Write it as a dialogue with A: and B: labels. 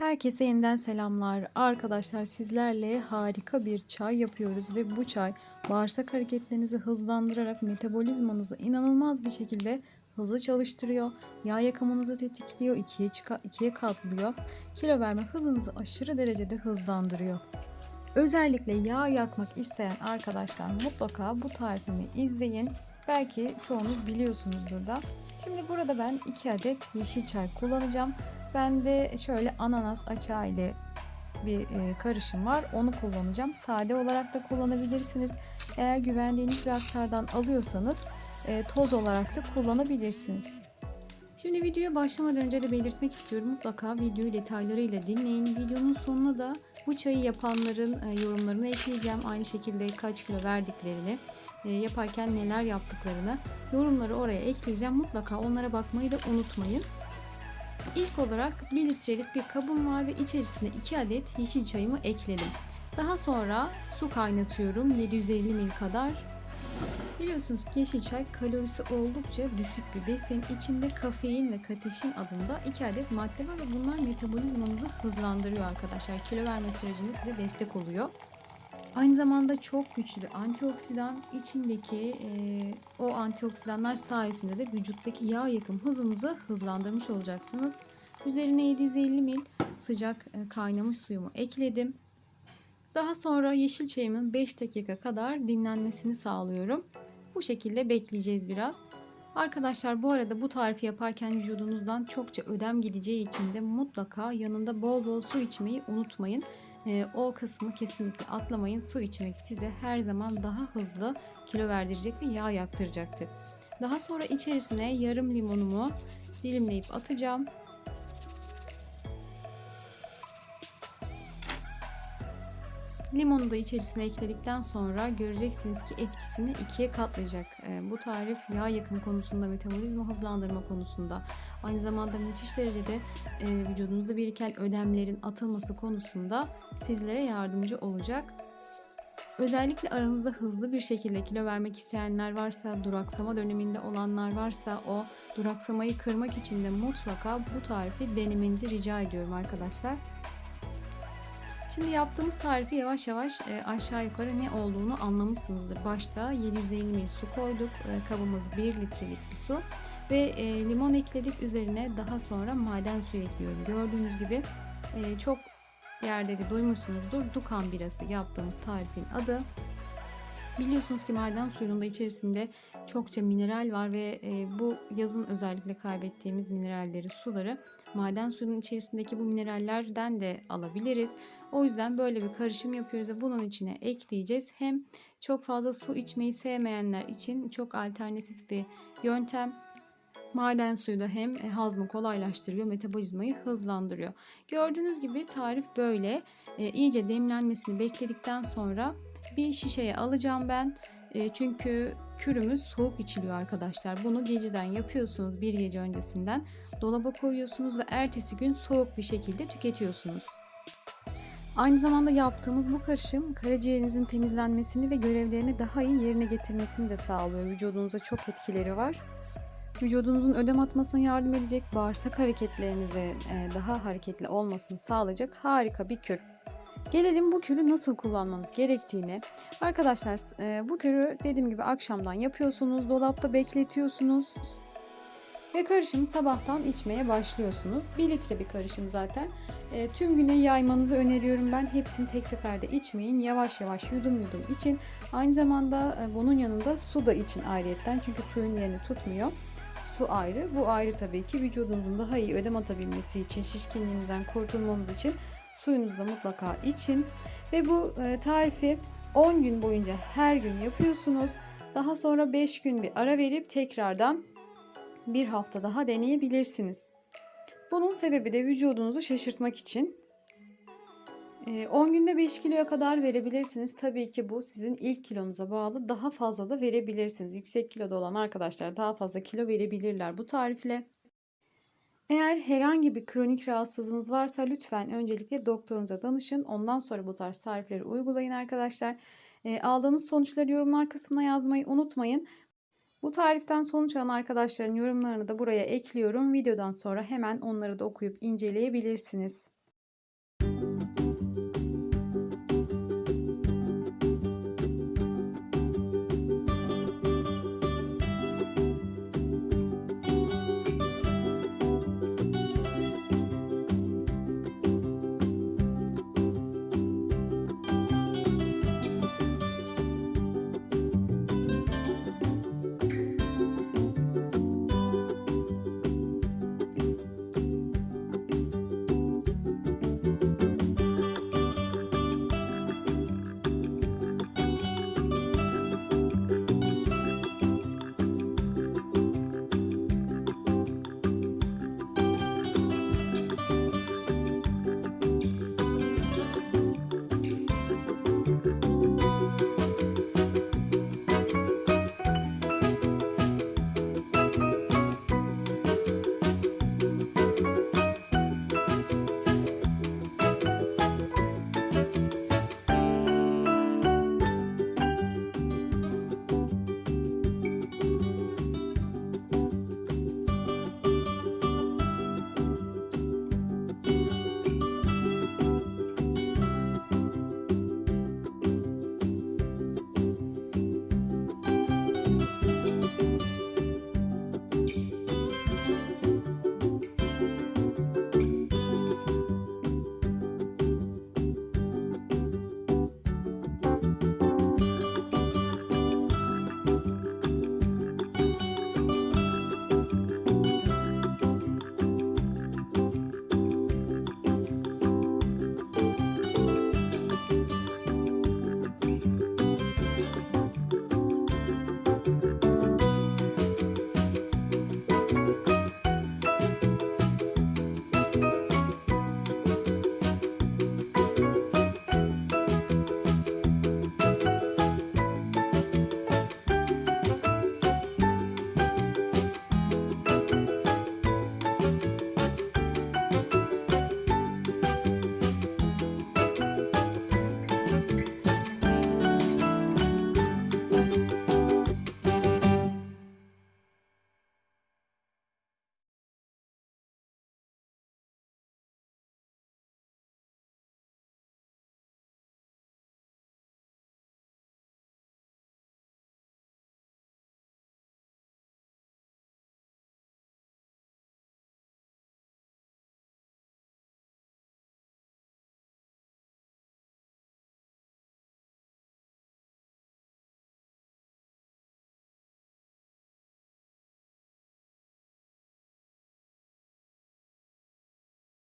A: Herkese yeniden selamlar. Arkadaşlar sizlerle harika bir çay yapıyoruz ve bu çay bağırsak hareketlerinizi hızlandırarak metabolizmanızı inanılmaz bir şekilde hızlı çalıştırıyor. Yağ yakımınızı tetikliyor, ikiye, çıka, ikiye katlıyor. Kilo verme hızınızı aşırı derecede hızlandırıyor. Özellikle yağ yakmak isteyen arkadaşlar mutlaka bu tarifimi izleyin. Belki çoğunuz biliyorsunuzdur da. Şimdi burada ben 2 adet yeşil çay kullanacağım. Bende şöyle ananas açağı ile bir e, karışım var. Onu kullanacağım. Sade olarak da kullanabilirsiniz. Eğer güvendiğiniz bir aktardan alıyorsanız e, toz olarak da kullanabilirsiniz. Şimdi videoya başlamadan önce de belirtmek istiyorum. Mutlaka videoyu detaylarıyla dinleyin. Videonun sonuna da bu çayı yapanların e, yorumlarını ekleyeceğim. Aynı şekilde kaç kilo verdiklerini, yaparken neler yaptıklarını yorumları oraya ekleyeceğim. Mutlaka onlara bakmayı da unutmayın. İlk olarak 1 litrelik bir kabım var ve içerisine 2 adet yeşil çayımı ekledim. Daha sonra su kaynatıyorum 750 ml kadar. Biliyorsunuz ki yeşil çay kalorisi oldukça düşük bir besin. İçinde kafein ve kateşin adında 2 adet madde var ve bunlar metabolizmanızı hızlandırıyor arkadaşlar. Kilo verme sürecinde size destek oluyor. Aynı zamanda çok güçlü bir antioksidan. İçindeki e, o antioksidanlar sayesinde de vücuttaki yağ yakım hızınızı hızlandırmış olacaksınız. Üzerine 750 ml sıcak e, kaynamış suyumu ekledim. Daha sonra yeşil çayımın 5 dakika kadar dinlenmesini sağlıyorum. Bu şekilde bekleyeceğiz biraz. Arkadaşlar bu arada bu tarifi yaparken vücudunuzdan çokça ödem gideceği için de mutlaka yanında bol bol su içmeyi unutmayın. E, o kısmı kesinlikle atlamayın. Su içmek size her zaman daha hızlı kilo verdirecek ve yağ yaktıracaktır. Daha sonra içerisine yarım limonumu dilimleyip atacağım. Limonu da içerisine ekledikten sonra göreceksiniz ki etkisini ikiye katlayacak. E, bu tarif yağ yakım konusunda, metabolizma hızlandırma konusunda, aynı zamanda müthiş derecede e, vücudunuzda biriken ödemlerin atılması konusunda sizlere yardımcı olacak. Özellikle aranızda hızlı bir şekilde kilo vermek isteyenler varsa, duraksama döneminde olanlar varsa o duraksamayı kırmak için de mutlaka bu tarifi denemenizi rica ediyorum arkadaşlar. Şimdi yaptığımız tarifi yavaş yavaş e, aşağı yukarı ne olduğunu anlamışsınızdır. Başta 750 ml su koyduk. E, kabımız 1 litrelik bir su. Ve e, limon ekledik. Üzerine daha sonra maden suyu ekliyorum. Gördüğünüz gibi çok yerde de duymuşsunuzdur. Dukan birası yaptığımız tarifin adı. Biliyorsunuz ki maden suyunun da içerisinde çokça mineral var ve e, bu yazın özellikle kaybettiğimiz mineralleri, suları maden suyunun içerisindeki bu minerallerden de alabiliriz. O yüzden böyle bir karışım yapıyoruz ve bunun içine ekleyeceğiz. Hem çok fazla su içmeyi sevmeyenler için çok alternatif bir yöntem. Maden suyu da hem e, hazmı kolaylaştırıyor, metabolizmayı hızlandırıyor. Gördüğünüz gibi tarif böyle. E, iyice demlenmesini bekledikten sonra bir şişeye alacağım ben. E, çünkü kürümüz soğuk içiliyor arkadaşlar. Bunu geceden yapıyorsunuz bir gece öncesinden. Dolaba koyuyorsunuz ve ertesi gün soğuk bir şekilde tüketiyorsunuz. Aynı zamanda yaptığımız bu karışım karaciğerinizin temizlenmesini ve görevlerini daha iyi yerine getirmesini de sağlıyor. Vücudunuza çok etkileri var. Vücudunuzun ödem atmasına yardım edecek, bağırsak hareketlerinizde daha hareketli olmasını sağlayacak harika bir kür. Gelelim bu kürü nasıl kullanmanız gerektiğine. Arkadaşlar e, bu kürü dediğim gibi akşamdan yapıyorsunuz, dolapta bekletiyorsunuz. Ve karışımı sabahtan içmeye başlıyorsunuz. 1 litre bir karışım zaten. E, tüm güne yaymanızı öneriyorum ben. Hepsini tek seferde içmeyin. Yavaş yavaş yudum yudum için. Aynı zamanda e, bunun yanında su da için ayrıyetten. Çünkü suyun yerini tutmuyor. Su ayrı. Bu ayrı tabii ki vücudunuzun daha iyi ödem atabilmesi için, şişkinliğinizden kurtulmanız için suyunuzu da mutlaka için. Ve bu e, tarifi 10 gün boyunca her gün yapıyorsunuz. Daha sonra 5 gün bir ara verip tekrardan bir hafta daha deneyebilirsiniz. Bunun sebebi de vücudunuzu şaşırtmak için. 10 günde 5 kiloya kadar verebilirsiniz. Tabii ki bu sizin ilk kilonuza bağlı. Daha fazla da verebilirsiniz. Yüksek kiloda olan arkadaşlar daha fazla kilo verebilirler bu tarifle. Eğer herhangi bir kronik rahatsızlığınız varsa lütfen öncelikle doktorunuza danışın. Ondan sonra bu tarz tarifleri uygulayın arkadaşlar. E, aldığınız sonuçları yorumlar kısmına yazmayı unutmayın. Bu tariften sonuç alan arkadaşların yorumlarını da buraya ekliyorum. Videodan sonra hemen onları da okuyup inceleyebilirsiniz.